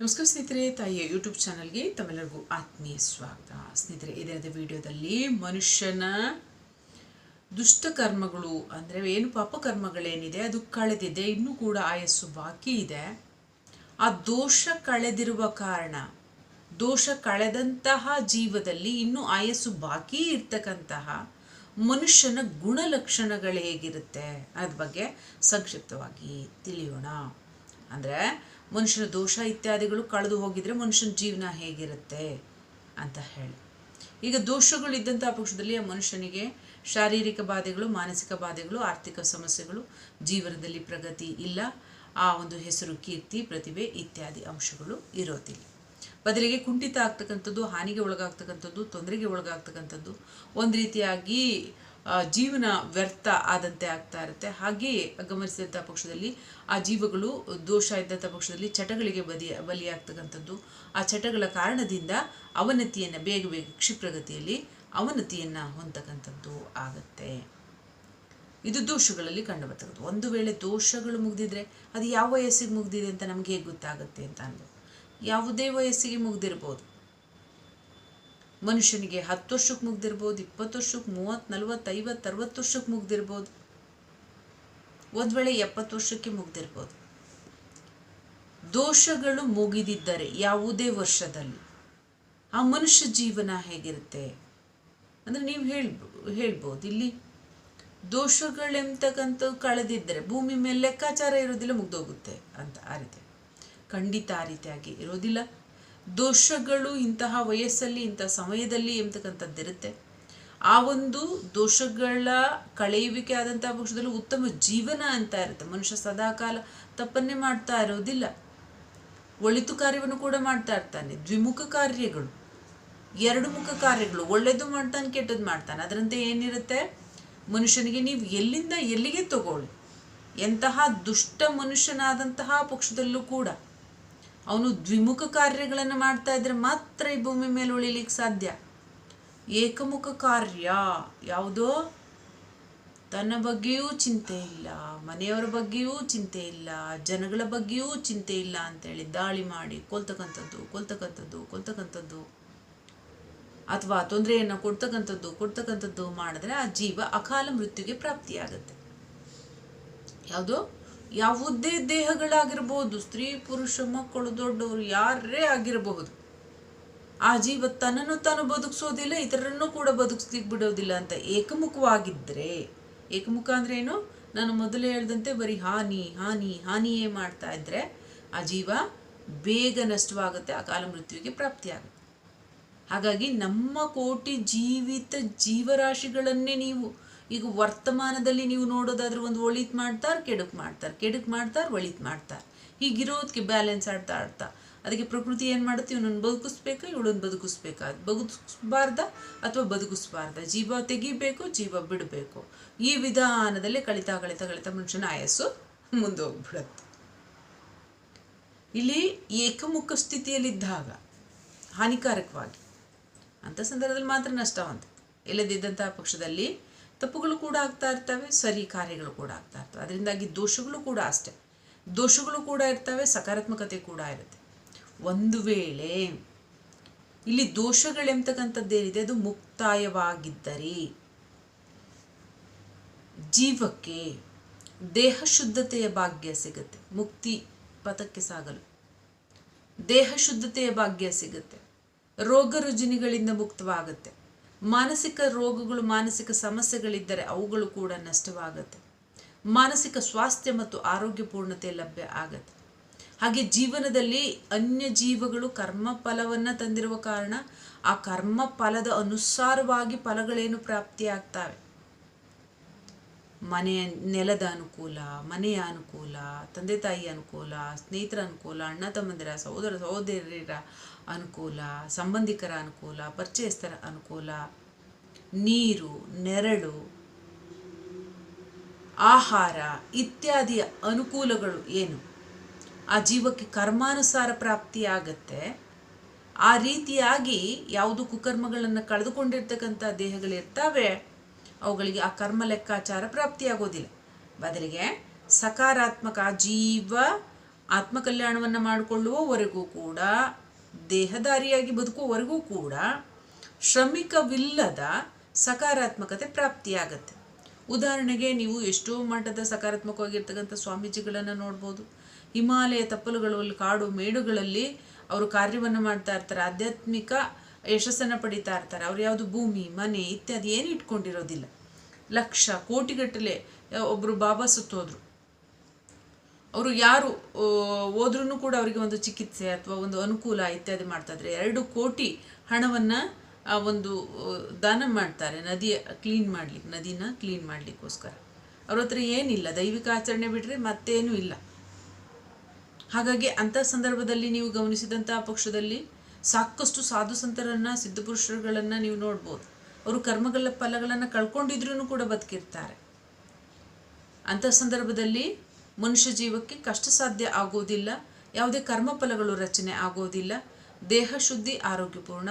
ನಮಸ್ಕಾರ ಸ್ನೇಹಿತರೆ, ತಾಯಿಯ ಯೂಟ್ಯೂಬ್ ಚಾನಲ್ಗೆ ತಮ್ಮೆಲ್ಲರಿಗೂ ಆತ್ಮೀಯ ಸ್ವಾಗತ. ಸ್ನೇಹಿತರೆ, ಇದೇ ವಿಡಿಯೋದಲ್ಲಿ ಮನುಷ್ಯನ ದುಷ್ಟ ಕರ್ಮಗಳು ಅಂದರೆ ಏನು? ಪಾಪಕರ್ಮಗಳೇನಿದೆ ಅದು ಕಳೆದಿದೆ, ಇನ್ನೂ ಕೂಡ ಆಯಸ್ಸು ಬಾಕಿ ಇದೆ. ಆ ದೋಷ ಕಳೆದಿರುವ ಕಾರಣ, ದೋಷ ಕಳೆದಂತಹ ಜೀವದಲ್ಲಿ ಇನ್ನೂ ಆಯಸ್ಸು ಬಾಕಿ ಇರ್ತಕ್ಕಂತಹ ಮನುಷ್ಯನ ಗುಣಲಕ್ಷಣಗಳು ಹೇಗಿರುತ್ತೆ? ಅದ್ರ ಬಗ್ಗೆ ಸಂಕ್ಷಿಪ್ತವಾಗಿ ತಿಳಿಯೋಣ. ಅಂದರೆ ಮನುಷ್ಯನ ದೋಷ ಇತ್ಯಾದಿಗಳು ಕಳೆದು ಹೋಗಿದ್ರೆ ಮನುಷ್ಯನ ಜೀವನ ಹೇಗಿರುತ್ತೆ ಅಂತ ಹೇಳಿ. ಈಗ ದೋಷಗಳು ಇದ್ದಂತಹ ಪಕ್ಷದಲ್ಲಿ ಆ ಮನುಷ್ಯನಿಗೆ ಶಾರೀರಿಕ ಬಾಧೆಗಳು, ಮಾನಸಿಕ ಬಾಧೆಗಳು, ಆರ್ಥಿಕ ಸಮಸ್ಯೆಗಳು, ಜೀವನದಲ್ಲಿ ಪ್ರಗತಿ ಇಲ್ಲ, ಆ ಒಂದು ಹೆಸರು ಕೀರ್ತಿ, ಪ್ರತಿಭೆ ಇತ್ಯಾದಿ ಅಂಶಗಳು ಇರೋದಿಲ್ಲ. ಬದಲಿಗೆ ಕುಂಠಿತ ಆಗ್ತಕ್ಕಂಥದ್ದು, ಹಾನಿಗೆ ಒಳಗಾಗ್ತಕ್ಕಂಥದ್ದು, ತೊಂದರೆಗೆ ಒಳಗಾಗ್ತಕ್ಕಂಥದ್ದು, ಒಂದು ರೀತಿಯಾಗಿ ಜೀವನ ವ್ಯರ್ಥ ಆದಂತೆ ಆಗ್ತಾ ಇರುತ್ತೆ. ಹಾಗೆಯೇ ಗಮನಿಸಿದಂಥ ಪಕ್ಷದಲ್ಲಿ ಆ ಜೀವಗಳು ದೋಷ ಇದ್ದಂಥ ಪಕ್ಷದಲ್ಲಿ ಚಟಗಳಿಗೆ ಬದಿ ಬಲಿಯಾಗ್ತಕ್ಕಂಥದ್ದು. ಆ ಚಟಗಳ ಕಾರಣದಿಂದ ಅವನತಿಯನ್ನು ಬೇಗ ಬೇಗ ಕ್ಷಿಪ್ರಗತಿಯಲ್ಲಿ ಅವನತಿಯನ್ನು ಹೊಂದಕ್ಕಂಥದ್ದು ಆಗುತ್ತೆ. ಇದು ದೋಷಗಳಲ್ಲಿ ಕಂಡುಬರ್ತಕ್ಕಂಥದ್ದು ಒಂದು ವೇಳೆ ದೋಷಗಳು ಮುಗ್ದಿದ್ರೆ ಅದು ಯಾವ ವಯಸ್ಸಿಗೆ ಮುಗ್ದಿದೆ ಅಂತ ನಮಗೆ ಹೇಗೆ ಗೊತ್ತಾಗುತ್ತೆ ಅಂತ ಅಂದು ಯಾವುದೇ ವಯಸ್ಸಿಗೆ ಮುಗ್ದಿರ್ಬೋದು. ಮನುಷ್ಯನಿಗೆ ಹತ್ತು ವರ್ಷಕ್ಕೆ ಮುಗ್ದಿರ್ಬೋದು, ಇಪ್ಪತ್ತು ವರ್ಷಕ್ಕೆ ಮೂವತ್ತು, ನಲ್ವತ್ತು, ಐವತ್ತು, ಅರವತ್ತು ವರ್ಷಕ್ಕೆ ಮುಗ್ದಿರ್ಬೋದು. ಒಂದು ವೇಳೆ ಎಪ್ಪತ್ತು ವರ್ಷಕ್ಕೆ ಮುಗ್ದಿರ್ಬೋದು. ದೋಷಗಳು ಮುಗಿದಿದ್ದರೆ ಯಾವುದೇ ವರ್ಷದಲ್ಲಿ ಆ ಮನುಷ್ಯ ಜೀವನ ಹೇಗಿರುತ್ತೆ? ಅಂದರೆ ನೀವು ಹೇಳ ಹೇಳ್ಬೋದು. ಇಲ್ಲಿ ದೋಷಗಳೆಂತಕ್ಕಂಥ ಕಳೆದಿದ್ದರೆ ಭೂಮಿ ಮೇಲೆ ಲೆಕ್ಕಾಚಾರ ಇರೋದಿಲ್ಲ, ಮುಗ್ದೋಗುತ್ತೆ ಅಂತ ಆ ರೀತಿ. ಖಂಡಿತ ಆ ರೀತಿಯಾಗಿ ಇರೋದಿಲ್ಲ. ದೋಷಗಳು ಇಂತಹ ವಯಸ್ಸಲ್ಲಿ ಇಂತಹ ಸಮಯದಲ್ಲಿ ಎಂಬತಕ್ಕಂಥದ್ದಿರುತ್ತೆ. ಆ ಒಂದು ದೋಷಗಳ ಕಳೆಯುವಿಕೆ ಆದಂತಹ ಪಕ್ಷದಲ್ಲಿ ಉತ್ತಮ ಜೀವನ ಅಂತ ಇರುತ್ತೆ. ಮನುಷ್ಯ ಸದಾಕಾಲ ತಪ್ಪನ್ನೇ ಮಾಡ್ತಾ ಇರೋದಿಲ್ಲ. ಒಳಿತು ಕಾರ್ಯವನ್ನು ಕೂಡ ಮಾಡ್ತಾ ಇರ್ತಾನೆ. ದ್ವಿಮುಖ ಕಾರ್ಯಗಳು. ಎರಡು ಮುಖ ಕಾರ್ಯಗಳು. ಒಳ್ಳೇದು ಮಾಡ್ತಾನೆ, ಕೆಟ್ಟದ್ದು ಮಾಡ್ತಾನೆ. ಅದರಂತೆ ಏನಿರುತ್ತೆ? ಮನುಷ್ಯನಿಗೆ ನೀವು ಎಲ್ಲಿಂದ ಎಲ್ಲಿಗೆ ತಗೊಳ್ಳಿ? ಎಂತಹ ದುಷ್ಟ ಮನುಷ್ಯನಾದಂತಹ ಪಕ್ಷದಲ್ಲೂ ಕೂಡ ಅವನು ದ್ವಿಮುಖ ಕಾರ್ಯಗಳನ್ನು ಮಾಡ್ತಾ ಇದ್ರೆ ಮಾತ್ರ ಈ ಭೂಮಿ ಮೇಲೆ ಉಳಿಲಿಕ್ಕೆ ಸಾಧ್ಯ. ಏಕಮುಖ ಕಾರ್ಯ ಯಾವುದೋ? ತನ್ನ ಬಗ್ಗೆಯೂ ಚಿಂತೆ ಇಲ್ಲ, ಮನೆಯವರ ಬಗ್ಗೆಯೂ ಚಿಂತೆ ಇಲ್ಲ, ಜನಗಳ ಬಗ್ಗೆಯೂ ಚಿಂತೆ ಇಲ್ಲ ಅಂತೇಳಿ ದಾಳಿ ಮಾಡಿ ಕೊಲ್ತಕ್ಕಂಥದ್ದು ಕೊಲ್ತಕ್ಕಂಥದ್ದು ಕೊಲ್ತಕ್ಕಂಥದ್ದು. ಅಥವಾ ತೊಂದರೆಯನ್ನು ಕೊಡ್ತಕ್ಕಂಥದ್ದು ಕೊಡ್ತಕ್ಕಂಥದ್ದು ಮಾಡಿದ್ರೆ ಆ ಜೀವ ಅಕಾಲ ಮೃತ್ಯುಗೆ ಪ್ರಾಪ್ತಿಯಾಗುತ್ತೆ. ಯಾವುದೋ? ಯಾವುದೇ ದೇಹಗಳಾಗಿರ್ಬೋದು, ಸ್ತ್ರೀ, ಪುರುಷ, ಮಕ್ಕಳು, ದೊಡ್ಡವರು, ಯಾರೇ ಆಗಿರಬಹುದು, ಆ ಜೀವ ತನ್ನನ್ನು ತಾನು ಬದುಕಿಸೋದಿಲ್ಲ, ಇತರರನ್ನು ಕೂಡ ಬದುಕಿಸ್ಲಿಕ್ಕೆ ಬಿಡೋದಿಲ್ಲ ಅಂತ ಏಕಮುಖವಾಗಿದ್ದರೆ ಏಕಮುಖ ಅಂದ್ರೆ ಏನು? ನಾನು ಮೊದಲೇ ಹೇಳ್ದಂತೆ ಬರೀ ಹಾನಿ ಹಾನಿ, ಹಾನಿಯೇ ಮಾಡ್ತಾ ಇದ್ರೆ ಆ ಜೀವ ಬೇಗ ನಷ್ಟವಾಗುತ್ತೆ ಅಕಾಲ ಮೃತ್ಯುವಿಗೆ ಪ್ರಾಪ್ತಿಯಾಗುತ್ತೆ. ಹಾಗಾಗಿ ನಮ್ಮ ಕೋಟಿ ಜೀವಿತ ಜೀವರಾಶಿಗಳನ್ನೇ ನೀವು ಈಗ ವರ್ತಮಾನದಲ್ಲಿ ನೀವು ನೋಡೋದಾದ್ರೆ ಒಂದು ಒಳಿತ್ ಮಾಡ್ತಾರೆ, ಕೆಡುಕ್ ಮಾಡ್ತಾರೆ. ಕೆಡುಕ್ ಮಾಡ್ತಾರೆ, ಒಳಿತ್ ಮಾಡ್ತಾರೆ. ಹೀಗಿರೋದಕ್ಕೆ ಬ್ಯಾಲೆನ್ಸ್ ಆಡ್ತಾ ಆಡ್ತಾ. ಅದಕ್ಕೆ ಪ್ರಕೃತಿ ಏನು ಮಾಡುತ್ತೆ? ಇವನನ್ನು ಬದುಕಿಸ್ಬೇಕು? ಇವಳನ್ನು ಬದುಕಿಸ್ಬೇಕಾ? ಬದುಕಿಸ್ಬಾರ್ದ ಅಥವಾ ಬದುಕಿಸ್ಬಾರ್ದ? ಜೀವ ತೆಗಿಬೇಕು, ಜೀವ ಬಿಡಬೇಕು. ಈ ವಿಧಾನದಲ್ಲಿ ಕಳಿತಾ ಕಳಿತಾ ಕಳಿತಾ ಮನುಷ್ಯನ ಆಯಸ್ಸು ಮುಂದೆ ಹೋಗ್ಬಿಡುತ್ತೆ ಇಲ್ಲಿ ಏಕಮುಖ ಸ್ಥಿತಿಯಲ್ಲಿದ್ದಾಗ, ಹಾನಿಕಾರಕವಾಗಿ ಅಂಥ ಸಂದರ್ಭದಲ್ಲಿ ಮಾತ್ರ ನಷ್ಟವಂತ ಇಲ್ಲದಿದ್ದಂತಹ ಪಕ್ಷದಲ್ಲಿ ತಪ್ಪುಗಳು ಕೂಡ ಆಗ್ತಾ ಇರ್ತವೆ, ಸರಿ ಕಾರ್ಯಗಳು ಕೂಡ ಆಗ್ತಾ ಇರ್ತವೆ. ಅದರಿಂದಾಗಿ ದೋಷಗಳು ಕೂಡ ಅಷ್ಟೆ. ದೋಷಗಳು ಕೂಡ ಇರ್ತವೆ, ಸಕಾರಾತ್ಮಕತೆ ಕೂಡ ಇರುತ್ತೆ. ಒಂದು ವೇಳೆ ಇಲ್ಲಿ ದೋಷಗಳೆಂಬತಕ್ಕಂಥದ್ದೇನಿದೆ ಅದು ಮುಕ್ತಾಯವಾಗಿದ್ದರೆ ಜೀವಕ್ಕೆ ದೇಹ ಶುದ್ಧತೆಯ ಭಾಗ್ಯ ಸಿಗುತ್ತೆ. ಮುಕ್ತಿ ಪಥಕ್ಕೆ ಸಾಗಲು. ದೇಹ ಶುದ್ಧತೆಯ ಭಾಗ್ಯ ಸಿಗುತ್ತೆ. ರೋಗ ರುಜಿನಿಗಳಿಂದ ಮುಕ್ತವಾಗುತ್ತೆ. ಮಾನಸಿಕ ರೋಗಗಳು, ಮಾನಸಿಕ ಸಮಸ್ಯೆಗಳಿದ್ದರೆ ಅವುಗಳು ಕೂಡ ನಷ್ಟವಾಗುತ್ತೆ. ಮಾನಸಿಕ ಸ್ವಾಸ್ಥ್ಯ ಮತ್ತು ಆರೋಗ್ಯ ಪೂರ್ಣತೆ ಲಭ್ಯ ಆಗತ್ತೆ. ಹಾಗೆ ಜೀವನದಲ್ಲಿ ಅನ್ಯ ಜೀವಗಳು ಕರ್ಮ ಫಲವನ್ನು ತಂದಿರುವ ಕಾರಣ ಆ ಕರ್ಮ ಫಲದ ಅನುಸಾರವಾಗಿ ಫಲಗಳೇನು ಪ್ರಾಪ್ತಿಯಾಗ್ತವೆ? ಮನೆಯ ನೆಲದ ಅನುಕೂಲ, ಮನೆಯ ಅನುಕೂಲ, ತಂದೆ ತಾಯಿ ಅನುಕೂಲ, ಸ್ನೇಹಿತರ ಅನುಕೂಲ, ಅಣ್ಣ ತಮ್ಮಂದಿರ, ಸಹೋದರ ಸಹೋದರಿಯರ ಅನುಕೂಲ, ಸಂಬಂಧಿಕರ ಅನುಕೂಲ, ಪರಿಚಯಸ್ಥರ ಅನುಕೂಲ, ನೀರು, ನೆರಳು, ಆಹಾರ ಇತ್ಯಾದಿಯ ಅನುಕೂಲಗಳು ಏನು? ಆ ಜೀವಕ್ಕೆ ಕರ್ಮಾನುಸಾರ ಪ್ರಾಪ್ತಿಯಾಗತ್ತೆ ಆ ರೀತಿಯಾಗಿ ಯಾವುದು ಕುಕರ್ಮಗಳನ್ನು ಕಳೆದುಕೊಂಡಿರ್ತಕ್ಕಂಥ ದೇಹಗಳಿರ್ತವೆ ಅವುಗಳಿಗೆ ಆ ಕರ್ಮ ಲೆಕ್ಕಾಚಾರ ಪ್ರಾಪ್ತಿಯಾಗೋದಿಲ್ಲ. ಬದಲಿಗೆ ಸಕಾರಾತ್ಮಕ ಜೀವ ಆತ್ಮಕಲ್ಯಾಣವನ್ನು ಮಾಡಿಕೊಳ್ಳುವವರೆಗೂ ಕೂಡ ದೇಹದಾರಿಯಾಗಿ ಬದುಕುವವರೆಗೂ ಕೂಡ ಶ್ರಮಿಕವಿಲ್ಲದ ಸಕಾರಾತ್ಮಕತೆ ಪ್ರಾಪ್ತಿಯಾಗತ್ತೆ. ಉದಾಹರಣೆಗೆ ನೀವು ಎಷ್ಟೋ ಮಟ್ಟದ ಸಕಾರಾತ್ಮಕವಾಗಿರ್ತಕ್ಕಂಥ ಸ್ವಾಮೀಜಿಗಳನ್ನು ನೋಡ್ಬೋದು. ಹಿಮಾಲಯ ತಪ್ಪಲುಗಳಲ್ಲಿ, ಕಾಡು ಮೇಡುಗಳಲ್ಲಿ ಅವರು ಕಾರ್ಯವನ್ನು ಮಾಡ್ತಾ ಇರ್ತಾರೆ. ಆಧ್ಯಾತ್ಮಿಕ ಯಶಸ್ಸನ್ನು ಪಡಿತಾ ಇರ್ತಾರೆ. ಅವ್ರು ಯಾವುದು ಭೂಮಿ, ಮನೆ ಇತ್ಯಾದಿ ಏನು ಇಟ್ಕೊಂಡಿರೋದಿಲ್ಲ. ಲಕ್ಷ, ಕೋಟಿಗಟ್ಟಲೆ ಒಬ್ಬರು ಬಾಬಾ ಸುತ್ತೋದ್ರು. ಅವರು ಯಾರು ಹೋದ್ರೂ ಕೂಡ ಅವರಿಗೆ ಒಂದು ಚಿಕಿತ್ಸೆ ಅಥವಾ ಒಂದು ಅನುಕೂಲ ಇತ್ಯಾದಿ ಮಾಡ್ತಾಯಿದ್ರೆ ಎರಡು ಕೋಟಿ ಹಣವನ್ನು, ಆ, ಒಂದು ದಾನ ಮಾಡ್ತಾರೆ. ನದಿಯ ಕ್ಲೀನ್ ಮಾಡ್ಲಿಕ್ಕೆ ನದಿನ ಕ್ಲೀನ್ ಮಾಡಲಿಕ್ಕೋಸ್ಕರ. ಅವ್ರ ಹತ್ರ ಏನಿಲ್ಲ. ದೈವಿಕ ಆಚರಣೆ ಬಿಟ್ಟರೆ ಮತ್ತೇನೂ ಇಲ್ಲ. ಹಾಗಾಗಿ ಅಂಥ ಸಂದರ್ಭದಲ್ಲಿ ನೀವು ಗಮನಿಸಿದಂಥ ಪಕ್ಷದಲ್ಲಿ ಸಾಕಷ್ಟು ಸಾಧು ಸಂತರನ್ನ ಸಿದ್ಧಪುರುಷರುಗಳನ್ನು ನೀವು ನೋಡ್ಬೋದು. ಅವರು ಕರ್ಮಗಳ ಫಲಗಳನ್ನು ಕಳ್ಕೊಂಡಿದ್ರೂ ಕೂಡ ಬದುಕಿರ್ತಾರೆ. ಅಂಥ ಸಂದರ್ಭದಲ್ಲಿ ಮನುಷ್ಯ ಜೀವಕ್ಕೆ ಕಷ್ಟ ಸಾಧ್ಯ ಆಗೋದಿಲ್ಲ, ಯಾವುದೇ ಕರ್ಮಫಲಗಳು ರಚನೆ ಆಗೋದಿಲ್ಲ. ದೇಹ ಶುದ್ಧಿ, ಆರೋಗ್ಯಪೂರ್ಣ.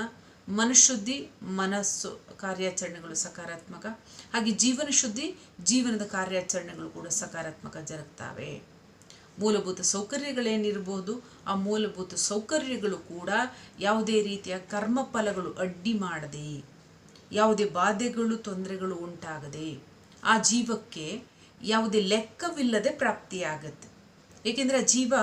ಮನಃಶುದ್ಧಿ ಮನಸ್ಸು ಕಾರ್ಯಾಚರಣೆಗಳು ಸಕಾರಾತ್ಮಕ. ಹಾಗೆ ಜೀವನ ಶುದ್ಧಿ, ಜೀವನದ ಕಾರ್ಯಾಚರಣೆಗಳು ಕೂಡ ಸಕಾರಾತ್ಮಕ ಜರುಗ್ತವೆ. ಮೂಲಭೂತ ಸೌಕರ್ಯಗಳೇನಿರ್ಬೋದು, ಆ ಮೂಲಭೂತ ಸೌಕರ್ಯಗಳು ಕೂಡ ಯಾವುದೇ ರೀತಿಯ ಕರ್ಮಫಲಗಳು ಅಡ್ಡಿ ಮಾಡದೆ, ಯಾವುದೇ ಬಾಧೆಗಳು, ತೊಂದರೆಗಳು ಉಂಟಾಗದೆ, ಆ ಜೀವಕ್ಕೆ ಯಾವುದೇ ಲೆಕ್ಕವಿಲ್ಲದೆ ಪ್ರಾಪ್ತಿಯಾಗತ್ತೆ. ಏಕೆಂದರೆ ಆ ಜೀವ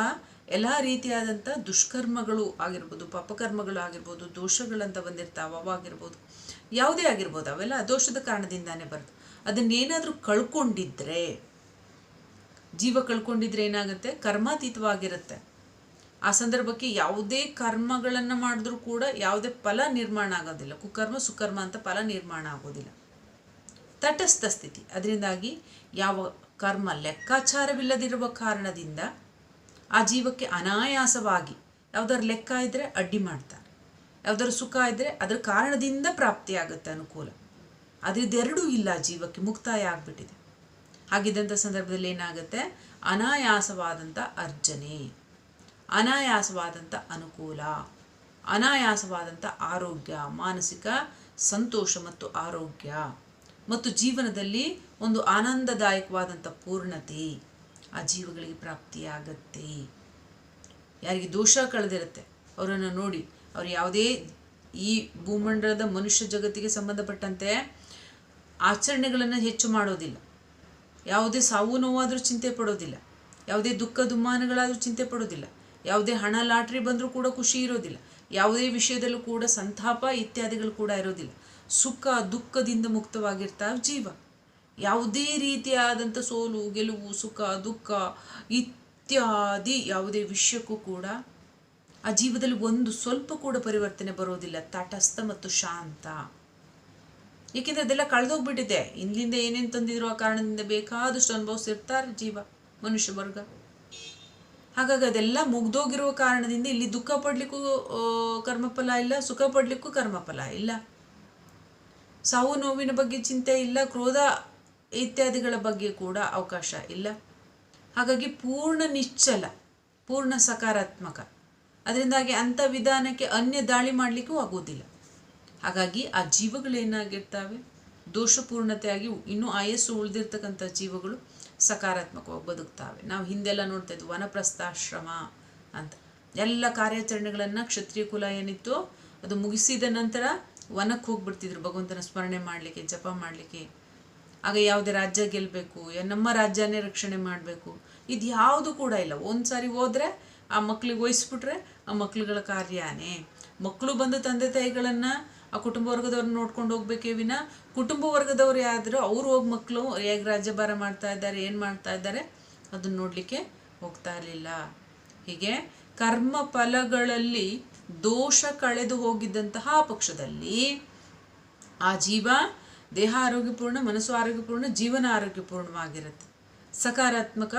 ಎಲ್ಲ ರೀತಿಯಾದಂಥ ದುಷ್ಕರ್ಮಗಳು ಆಗಿರ್ಬೋದು, ಪಾಪಕರ್ಮಗಳು ಆಗಿರ್ಬೋದು, ದೋಷಗಳಂತ ಬಂದಿರ್ತಾವ ಅವಾಗಿರ್ಬೋದು ಯಾವುದೇ ಆಗಿರ್ಬೋದು, ಅವೆಲ್ಲ ದೋಷದ ಕಾರಣದಿಂದಾನೇ ಬರುತ್ತೆ. ಅದನ್ನೇನಾದರೂ ಕಳ್ಕೊಂಡಿದ್ರೆ ಜೀವ ಕಳ್ಕೊಂಡಿದ್ರೆ ಏನಾಗುತ್ತೆ? ಕರ್ಮಾತೀತವಾಗಿರುತ್ತೆ. ಆ ಸಂದರ್ಭಕ್ಕೆ ಯಾವುದೇ ಕರ್ಮಗಳನ್ನು ಮಾಡಿದ್ರೂ ಕೂಡ ಯಾವುದೇ ಫಲ ನಿರ್ಮಾಣ ಆಗೋದಿಲ್ಲ. ಕುಕರ್ಮ, ಸುಕರ್ಮ ಅಂತ ಫಲ ನಿರ್ಮಾಣ ಆಗೋದಿಲ್ಲ. ತಟಸ್ಥ ಸ್ಥಿತಿ. ಅದರಿಂದಾಗಿ ಯಾವ ಕರ್ಮ ಲೆಕ್ಕಾಚಾರವಿಲ್ಲದಿರುವ ಕಾರಣದಿಂದ ಆ ಜೀವಕ್ಕೆ ಅನಾಯಾಸವಾಗಿ ಯಾವುದಾದ್ರು ಲೆಕ್ಕ ಇದ್ದರೆ ಅಡ್ಡಿ ಮಾಡ್ತಾರೆ. ಯಾವುದಾದ್ರು ಸುಖ ಇದ್ದರೆ ಅದರ ಕಾರಣದಿಂದ ಪ್ರಾಪ್ತಿಯಾಗುತ್ತೆ ಅನುಕೂಲ. ಅದರದ್ದೆರಡೂ ಇಲ್ಲ. ಜೀವಕ್ಕೆ ಮುಕ್ತಾಯ ಆಗಿಬಿಟ್ಟಿದೆ. ಹಾಗಿದ್ದಂಥ ಸಂದರ್ಭದಲ್ಲಿ ಏನಾಗುತ್ತೆ? ಅನಾಯಾಸವಾದಂಥ ಅರ್ಜನೆ ಅನಾಯಾಸವಾದಂಥ ಅನುಕೂಲ ಅನಾಯಾಸವಾದಂಥ ಆರೋಗ್ಯ, ಮಾನಸಿಕ ಸಂತೋಷ ಮತ್ತು ಆರೋಗ್ಯ ಮತ್ತು ಜೀವನದಲ್ಲಿ ಒಂದು ಆನಂದದಾಯಕವಾದಂಥ ಪೂರ್ಣತೆ ಆ ಜೀವಗಳಿಗೆ ಪ್ರಾಪ್ತಿಯಾಗತ್ತೆ. ಯಾರಿಗೆ ದೋಷ ಕಳೆದಿರುತ್ತೆ, ಅವರನ್ನು ನೋಡಿ. ಅವ್ರು ಯಾವುದೇ ಈ ಭೂಮಂಡಲದ ಮನುಷ್ಯ ಜಗತ್ತಿಗೆ ಸಂಬಂಧಪಟ್ಟಂತೆ ಆಚರಣೆಗಳನ್ನು ಹೆಚ್ಚು ಮಾಡೋದಿಲ್ಲ. ಯಾವುದೇ ಸಾವು ನೋವಾದರೂ ಚಿಂತೆ ಪಡೋದಿಲ್ಲ. ಯಾವುದೇ ದುಃಖ ದುಮ್ಮಾನಗಳಾದರೂ ಚಿಂತೆ ಪಡೋದಿಲ್ಲ. ಯಾವುದೇ ಹಣ ಲಾಟ್ರಿ ಬಂದರೂ ಕೂಡ ಖುಷಿ ಇರೋದಿಲ್ಲ. ಯಾವುದೇ ವಿಷಯದಲ್ಲೂ ಕೂಡ ಸಂತಾಪ ಇತ್ಯಾದಿಗಳು ಕೂಡ ಇರೋದಿಲ್ಲ. ಸುಖ ದುಃಖದಿಂದ ಮುಕ್ತವಾಗಿರ್ತಾವೆ ಜೀವ. ಯಾವುದೇ ರೀತಿಯಾದಂಥ ಸೋಲು, ಗೆಲುವು, ಸುಖ, ದುಃಖ ಇತ್ಯಾದಿ ಯಾವುದೇ ವಿಷಯಕ್ಕೂ ಕೂಡ ಆ ಜೀವದಲ್ಲಿ ಒಂದು ಸ್ವಲ್ಪ ಕೂಡ ಪರಿವರ್ತನೆ ಬರೋದಿಲ್ಲ. ತಟಸ್ಥ ಮತ್ತು ಶಾಂತ. ಏಕೆಂದರೆ ಅದೆಲ್ಲ ಕಳೆದೋಗ್ಬಿಟ್ಟಿದೆ. ಇಂದಿಂದ ಏನೇನು ತಂದಿರುವ ಕಾರಣದಿಂದ ಬೇಕಾದಷ್ಟು ಅನುಭವಿಸಿರ್ತಾರೆ ಜೀವ, ಮನುಷ್ಯ ವರ್ಗ. ಹಾಗಾಗಿ ಅದೆಲ್ಲ ಮುಗ್ದೋಗಿರುವ ಕಾರಣದಿಂದ ಇಲ್ಲಿ ದುಃಖ ಪಡ್ಲಿಕ್ಕೂ ಕರ್ಮಫಲ ಇಲ್ಲ, ಸುಖ ಪಡ್ಲಿಕ್ಕೂ ಕರ್ಮಫಲ ಇಲ್ಲ. ಸಾವು ನೋವಿನ ಬಗ್ಗೆ ಚಿಂತೆ ಇಲ್ಲ, ಕ್ರೋಧ ಇತ್ಯಾದಿಗಳ ಬಗ್ಗೆ ಕೂಡ ಅವಕಾಶ ಇಲ್ಲ. ಹಾಗಾಗಿ ಪೂರ್ಣ ನಿಶ್ಚಲ, ಪೂರ್ಣ ಸಕಾರಾತ್ಮಕ. ಅದರಿಂದಾಗಿ ಅಂಥ ವಿಧಾನಕ್ಕೆ ಅನ್ಯ ದಾಳಿ ಮಾಡಲಿಕ್ಕೂ ಆಗೋದಿಲ್ಲ ಹಾಗಾಗಿ ಆ ಜೀವಗಳೇನಾಗಿರ್ತವೆ ದೋಷಪೂರ್ಣತೆಯಾಗಿ ಇನ್ನೂ ಆಯಸ್ಸು ಉಳಿದಿರ್ತಕ್ಕಂಥ ಜೀವಗಳು ಸಕಾರಾತ್ಮಕವಾಗಿ ಬದುಕ್ತಾವೆ. ನಾವು ಹಿಂದೆಲ್ಲ ನೋಡ್ತಾ ಇದ್ವಿ, ವನಪ್ರಸ್ಥಾಶ್ರಮ ಅಂತ. ಎಲ್ಲ ಕಾರ್ಯಾಚರಣೆಗಳನ್ನು ಕ್ಷತ್ರಿಯ ಕುಲ ಏನಿತ್ತು ಅದು ಮುಗಿಸಿದ ನಂತರ ವನಕ್ಕೆ ಹೋಗ್ಬಿಡ್ತಿದ್ರು. ಭಗವಂತನ ಸ್ಮರಣೆ ಮಾಡಲಿಕ್ಕೆ, ಜಪ ಮಾಡಲಿಕ್ಕೆ. ಆಗ ಯಾವುದೇ ರಾಜ್ಯ ಗೆಲ್ಲಬೇಕು ನಮ್ಮ ರಾಜ್ಯನೇ ರಕ್ಷಣೆ ಮಾಡಬೇಕು. ಇದು ಯಾವುದು ಕೂಡ ಇಲ್ಲ. ಒಂದು ಸಾರಿ ಹೋದ್ರೆ ಆ ಮಕ್ಳಿಗೆ ವಹಿಸ್ಬಿಟ್ರೆ ಆ ಮಕ್ಳುಗಳ ಕಾರ್ಯನೇ. ಮಕ್ಕಳು ಬಂದು ತಂದೆ ತಾಯಿಗಳನ್ನು ಆ ಕುಟುಂಬ ವರ್ಗದವ್ರನ್ನ ನೋಡ್ಕೊಂಡು ಹೋಗ್ಬೇಕೇ ವಿನ ಕುಟುಂಬ ವರ್ಗದವ್ರು ಯಾದ್ರು ಅವ್ರು ಹೋಗಿ ಮಕ್ಕಳು ಹೇಗೆ ರಾಜ್ಯಭಾರ ಮಾಡ್ತಾ ಇದ್ದಾರೆ, ಏನು ಮಾಡ್ತಾ ಇದ್ದಾರೆ, ಅದನ್ನ ನೋಡಲಿಕ್ಕೆ ಹೋಗ್ತಾ ಇರಲಿಲ್ಲ. ಹೀಗೆ ಕರ್ಮ ಫಲಗಳಲ್ಲಿ ದೋಷ ಕಳೆದು ಹೋಗಿದ್ದಂತಹ ಪಕ್ಷದಲ್ಲಿ ಆ ಜೀವ ದೇಹ ಆರೋಗ್ಯಪೂರ್ಣ, ಮನಸ್ಸು ಆರೋಗ್ಯಪೂರ್ಣ, ಜೀವನ ಆರೋಗ್ಯಪೂರ್ಣವಾಗಿರುತ್ತೆ. ಸಕಾರಾತ್ಮಕ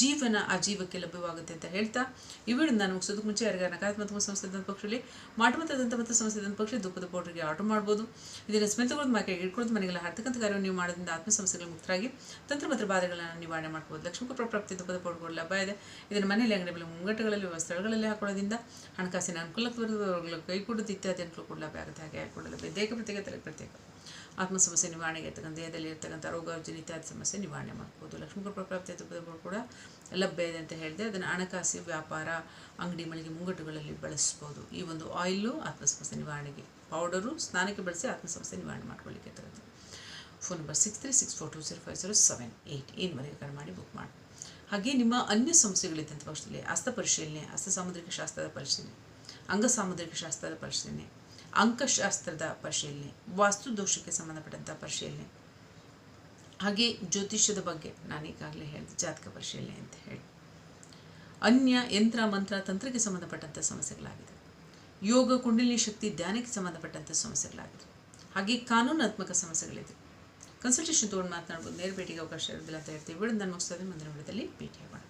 ಜೀವನ ಆ ಜೀವಕ್ಕೆ ಲಭ್ಯವಾಗುತ್ತೆ ಅಂತ ಹೇಳ್ತಾ, ಈ ವಿಡಿಯೋ ನಾನು ಮುಗಿಸೋದಕ್ಕೆ ಮುಂಚೆ ಯಾರಿಗೆ ನಕಾರಾತ್ಮಕ ಸಂಸ್ಥೆ ಪಕ್ಷದಲ್ಲಿ ಮಾಡುವಂಥದ್ದಂಥ ಮತ್ತು ಸಂಸ್ಥೆ ಪಕ್ಷ ದುಃಖದ ಪೌಡ್ರಿಗೆ ಆರ್ಡರ್ ಮಾಡ್ಬೋದು. ಇದನ್ನು ಸ್ಮೆಲ್ ತಗೊಳ್ಳೋದು ಮಾಕೆ ಇಟ್ಕೊಳ್ಳೋದು ಮನೆಗೆಲ್ಲ ಹರ್ತಕ್ಕಂಥ ಕಾರ್ಯವನ್ನು ನೀವು ಮಾಡೋದ್ರಿಂದ ಆತ್ಮ ಸಮಸ್ಯೆಗಳು ಮುಕ್ತರಾಗಿ ತಂತ್ರ ಮತ್ತು ಬಾಧೆಗಳನ್ನು ನಿವಾರಣೆ ಮಾಡ್ಬೋದು. ಲಕ್ಷ್ಮೀ ಪ್ರಾಪ್ತಿ ದುಃಖದ ಪೌಡ್ಗಳು ಲಭ್ಯ ಇದೆ. ಇದನ್ನು ಮನೆಯಲ್ಲಿ, ಅಂಗಡಿ ಮೇಲೆ, ಮುಂಗಟ್ಟುಗಳಲ್ಲಿ ಸ್ಥಳಗಳಲ್ಲಿ ಹಾಕೊಳ್ಳೋದ್ರಿಂದ ಹಣಕಾಸಿನ ಅನುಕೂಲ ಕೈ ಕೊಡೋದು ಇತ್ಯಾದಿ ಅನುಕೂಲ ಕೂಡ ಲಭ್ಯ ಆಗುತ್ತೆ. ಹಾಗೆ ಹಾಕೊಳ್ಳಲು ದೇಹ ಪ್ರತ್ಯೇಕ, ತಲೆ ಪ್ರತ್ಯೇಕ. ಆತ್ಮ ಸಮಸ್ಯೆ ನಿವಾರಣೆಗೆ ಇರ್ತಕ್ಕಂಥ ದೇಹದಲ್ಲಿ ಇರ್ತಕ್ಕಂಥ ರೋಗ ಜನಿತಾದ ಸಮಸ್ಯೆ ನಿವಾರಣೆ ಮಾಡ್ಬೋದು. ಲಕ್ಷ್ಮೀಕೃಪ ಪ್ರಾಪ್ತಿ ಕೂಡ ಲಭ್ಯ ಇದೆ ಅಂತ ಹೇಳಿದೆ ಅದನ್ನು ಹಣಕಾಸು, ವ್ಯಾಪಾರ, ಅಂಗಡಿ ಮಳಿಗೆ ಮುಂಗಟ್ಟುಗಳಲ್ಲಿ ಬಳಸ್ಬೋದು. ಈ ಒಂದು ಆಯಿಲು ಆತ್ಮ ಸಮಸ್ಯೆ ನಿವಾರಣೆಗೆ ಪೌಡರು ಸ್ನಾನಕ್ಕೆ ಬಳಸಿ ಆತ್ಮ ಸಮಸ್ಯೆ ನಿವಾರಣೆ ಮಾಡ್ಕೊಳ್ಳಿಕ್ಕೆ ಇರ್ತಕ್ಕಂಥ phone number six three six four two zero five zero seven eight ಏನ್ವರೆಗೆ ಕರೆ ಮಾಡಿ ಬುಕ್ ಮಾಡಿ. ಹಾಗೆ ನಿಮ್ಮ ಅನ್ಯ ಸಮಸ್ಯೆಗಳಿದ್ದಂಥ ಪಕ್ಷದಲ್ಲಿ ಹಸ್ತ ಪರಿಶೀಲನೆ ಹಸ್ತ ಸಾಮುದ್ರಿಕ ಶಾಸ್ತ್ರದ ಪರಿಶೀಲನೆ, ಅಂಗ ಸಾಮುದ್ರಿಕ ಶಾಸ್ತ್ರದ ಪರಿಶೀಲನೆ ಅಂಕಶಾಸ್ತ್ರದ ಪರಿಶೀಲನೆ, ವಾಸ್ತುದೋಷಕ್ಕೆ ಸಂಬಂಧಪಟ್ಟಂಥ ಪರಿಶೀಲನೆ. ಹಾಗೆ ಜ್ಯೋತಿಷ್ಯದ ಬಗ್ಗೆ ನಾನು ಈಗಾಗಲೇ ಹೇಳಿದೆ ಜಾತಕ ಪರಿಶೀಲನೆ ಅಂತ ಹೇಳಿ. ಅನ್ಯ, ಯಂತ್ರ, ಮಂತ್ರ, ತಂತ್ರಕ್ಕೆ ಸಂಬಂಧಪಟ್ಟಂಥ ಸಮಸ್ಯೆಗಳಾಗಿದೆ. ಯೋಗ, ಕುಂಡಲಿನಿ ಶಕ್ತಿ, ಧ್ಯಾನಕ್ಕೆ ಸಂಬಂಧಪಟ್ಟಂಥ ಸಮಸ್ಯೆಗಳಾಗಿದೆ. ಹಾಗೆ ಕಾನೂನಾತ್ಮಕ ಸಮಸ್ಯೆಗಳಿದೆ. ಕನ್ಸಲ್ಟೇಷನ್ ತೊಗೊಂಡು ಮಾತನಾಡ್ಬೋದು, ನೇರ ಭೇಟಿಗೆ ಅವಕಾಶ ಇರೋದಿಲ್ಲ ಅಂತ ಹೇಳ್ತೀವಿ. ಬಿಡೋದು ನಾನು ಮುಗಿಸ್ತದೆ ಮುಂದಿನ ವಿಡಿಯೋದಲ್ಲಿ ಭೇಟಿಯಾಗೋಣ.